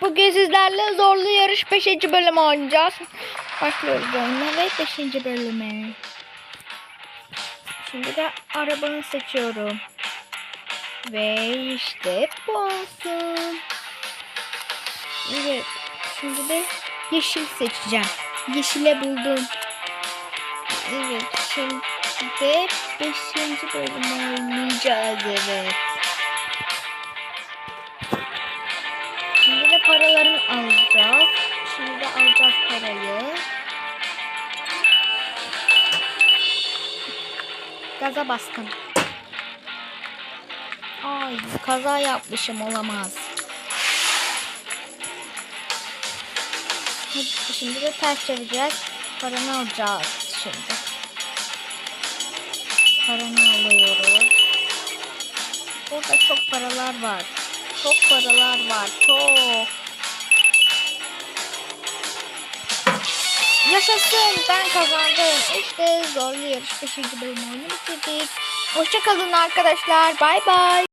Bugün sizlerle zorlu yarış 5. bölümü oynayacağız. Başlıyoruz oyuna ve 5. bölüme. Şimdi de arabanı seçiyorum. Ve işte bu olsun. Evet. Şimdi de yeşil seçeceğim. Yeşile buldum. Evet. Şimdi de 5. bölümü oynayacağız. Evet. Paralarını alacağız. Şimdi de alacağız parayı. Gaza bastım. Ay kaza yapmışım olamaz. Hadi Şimdi de ters çevireceğiz. Paranı alacağız şimdi. Paranı alıyoruz. Burada çok paralar var. Çok paralar var. Çok. Yaşasın ben kazandım. İşte zorlu yarış 5. bölümü oyunu bitirdik. Hoşçakalın arkadaşlar. Bay bay.